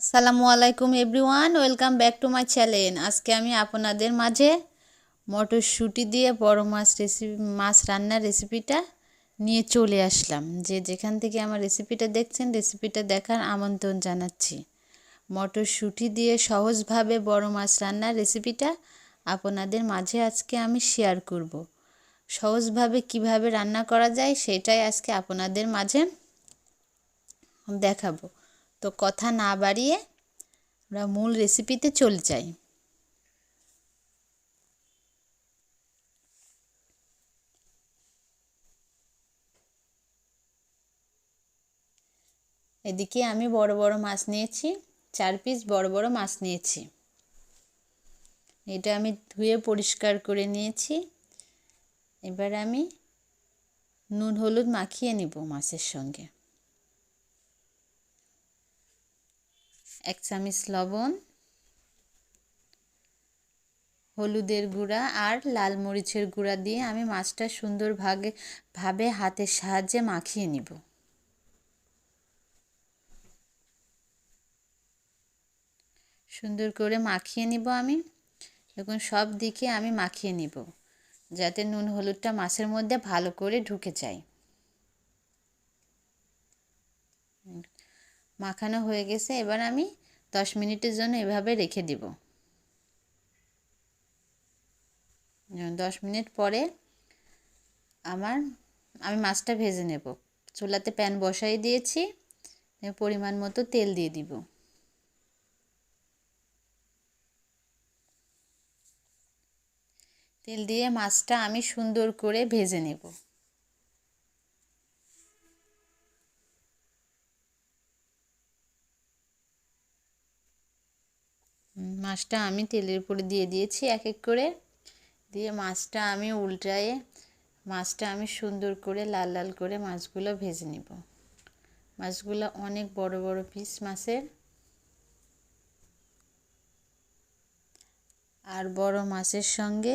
আসসালামু আলাইকুম everyone, welcome back to my channel. আজকে আমি আপনাদের মাঝে মটরশুঁটি দিয়ে বড় মাছ রেসিপি মাছ রান্নার রেসিপিটা নিয়ে চলে আসলাম। যে যেখান থেকে আমার রেসিপিটা দেখছেন রেসিপিটা দেখার আমন্ত্রণ জানাচ্ছি। মটরশুঁটি দিয়ে সহজভাবে বড় মাছ রান্নার রেসিপিটা আপনাদের মাঝে আজকে আমি শেয়ার করব। সহজভাবে কীভাবে রান্না করা যায়, সেটাই আজকে আপনাদের মাঝে দেখাবো। তো কথা না বাড়িয়ে আমরা মূল রেসিপিতে চলে যাই। এদিকে আমি বড় বড় মাছ নিয়েছি, চার পিস বড় বড় মাছ নিয়েছি। এটা আমি ধুয়ে পরিষ্কার করে নিয়েছি। এবার আমি নুন, হলুদ মাখিয়ে নিব মাছের সঙ্গে। এক চামচ লবণ, হলুদের গুঁড়া আর লাল মরিচের গুঁড়া দিয়ে আমি মাছটা সুন্দর ভাগে ভাবে হাতের সাহায্যে মাখিয়ে নিব। সুন্দর করে মাখিয়ে নিব আমি। এখন সব দিকে আমি মাখিয়ে নিব, যাতে নুন হলুদটা মাছের মধ্যে ভালো করে ঢুকে যায়। মাখানো হয়ে গেছে, এবার আমি দশ মিনিটের জন্য এভাবে রেখে দিব। দশ মিনিট পরে আমার, আমি মাছটা ভেজে নেব। চুলাতে প্যান বসাই দিয়েছি পরিমাণ মতো তেল দিয়ে দিব। তেল দিয়ে মাছটা আমি সুন্দর করে ভেজে নেব। মাছটা আমি তেলের উপরে দিয়ে দিয়েছি এক এক করে। দিয়ে মাছটা আমি উল্টায়ে, মাছটা আমি সুন্দর করে লাল লাল করে মাছগুলো ভেজে নিব। মাছগুলো অনেক বড় বড় পিস মাছের। আর বড় মাছের সঙ্গে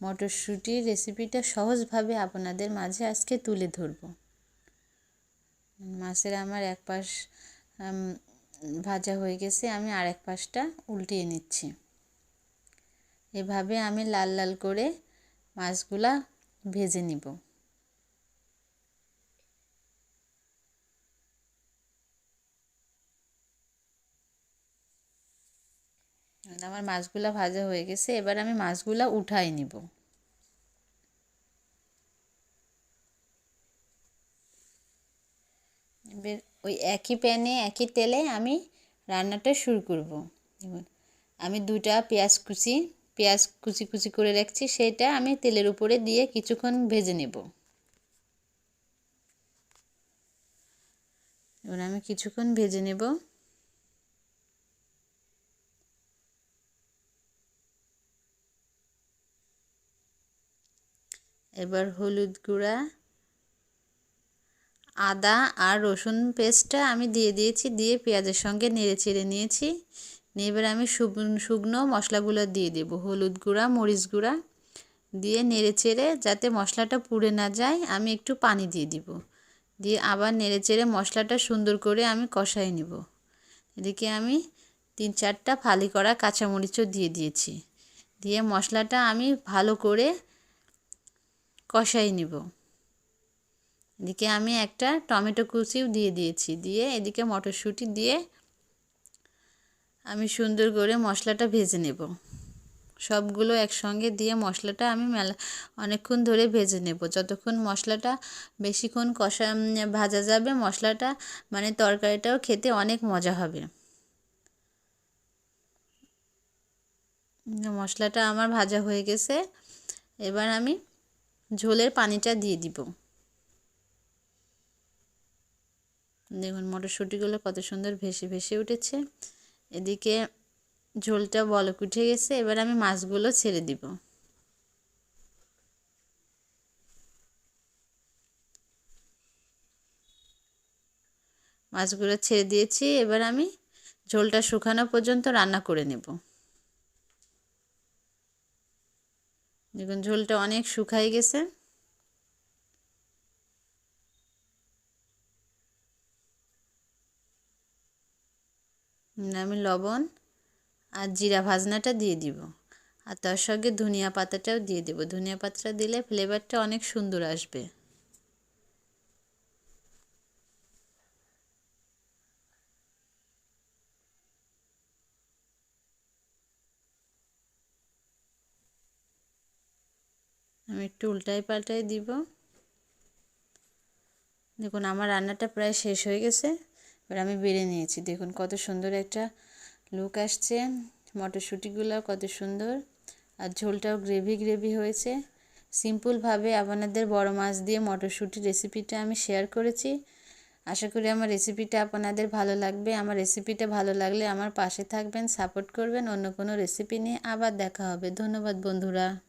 মটরশুঁটির রেসিপিটা সহজভাবে আপনাদের মাঝে আজকে তুলে ধরব। মাছের আমার এক পাশ ভাজা হয়ে গেছে, আমি আরেক পাশটা উল্টিয়ে নিচ্ছি। এভাবে আমি লাল লাল করে মাছগুলা ভেজে নিব। আমার মাছগুলা ভাজা হয়ে গেছে, এবার আমি মাছগুলা উঠাই নিব। এবার ওই একই প্যানে, একই তেলে আমি রান্নাটা শুরু করব। আমি দুটা পেঁয়াজ কুচি পেঁয়াজ কুচি কুচি করে রাখছি, সেটা আমি তেলের উপরে দিয়ে কিছুক্ষণ ভেজে নেব। এবার আমি কিছুক্ষণ ভেজে নেব। এবার হলুদ গুঁড়া আদা আর রসুন পেস্টটা আমি দিয়ে দিয়েছি, দিয়ে পেঁয়াজের সঙ্গে নেড়ে চেড়ে নিয়েছি। নিয়ে এবার আমি শুকনো মশলাগুলো দিয়ে দেব, হলুদ গুঁড়া, মরিচ গুঁড়া। দিয়ে নেড়ে চেড়ে যাতে মশলাটা পুড়ে না যায়, আমি একটু পানি দিয়ে দিব। দিয়ে আবার নেড়ে চেড়ে মশলাটা সুন্দর করে আমি কষাই নিব। এদিকে আমি তিন চারটা ফালি করা কাঁচামরিচও দিয়ে দিয়েছি। দিয়ে মশলাটা আমি ভালো করে কষাই নিব। এদিকে আমি একটা টমেটো কুচিও দিয়ে দিয়েছি। দিয়ে এদিকে মটরশুঁটি দিয়ে আমি সুন্দর করে মশলাটা ভেজে নেব। সবগুলো একসঙ্গে দিয়ে মশলাটা আমি মেলা, অনেকক্ষণ ধরে ভেজে নেব। যতক্ষণ মশলাটা বেশিক্ষণ কষা ভাজা যাবে, মশলাটা মানে তরকারিটাও খেতে অনেক মজা হবে। মশলাটা আমার ভাজা হয়ে গেছে। এবার আমি ঝোলের পানিটা দিয়ে দিব। দেখুন, মটরশুঁটিগুলো কত সুন্দর ভেসে ভেসে উঠেছে। এদিকে ঝোলটা বলক উঠে গেছে, এবার আমি মাছগুলো ছেড়ে দিব। মাছগুলো ছেড়ে দিয়েছি, এবার আমি ঝোলটা শুকানো পর্যন্ত রান্না করে নেব। দেখুন, ঝোলটা অনেক শুকাই গেছে। আমি লবণ আর জিরা ভাজনাটা দিয়ে দিব। আর তার সঙ্গে ধনিয়া পাতাটাও দিয়ে দেবো। ধনিয়া পাতাটা দিলে ফ্লেভারটা অনেক সুন্দর আসবে। আমি একটু উল্টাই পাল্টাই দিব। দেখুন, আমার রান্নাটা প্রায় শেষ হয়ে গেছে। এবার আমি বেড়ে নিয়েছি। দেখুন কত সুন্দর একটা লুক আসছে। মটরশুঁটিগুলো কত সুন্দর। আর ঝোলটাও গ্রেভি গ্রেভি হয়েছে। সিম্পলভাবে আপনাদের বড় মাছ দিয়ে মটরশুঁটি রেসিপিটা আমি শেয়ার করেছি। আশা করি আমার রেসিপিটা আপনাদের ভালো লাগবে। আমার রেসিপিটা ভালো লাগলে আমার পাশে থাকবেন সাপোর্ট করবেন। অন্য কোনো রেসিপি নিয়ে আবার দেখা হবে। ধন্যবাদ বন্ধুরা।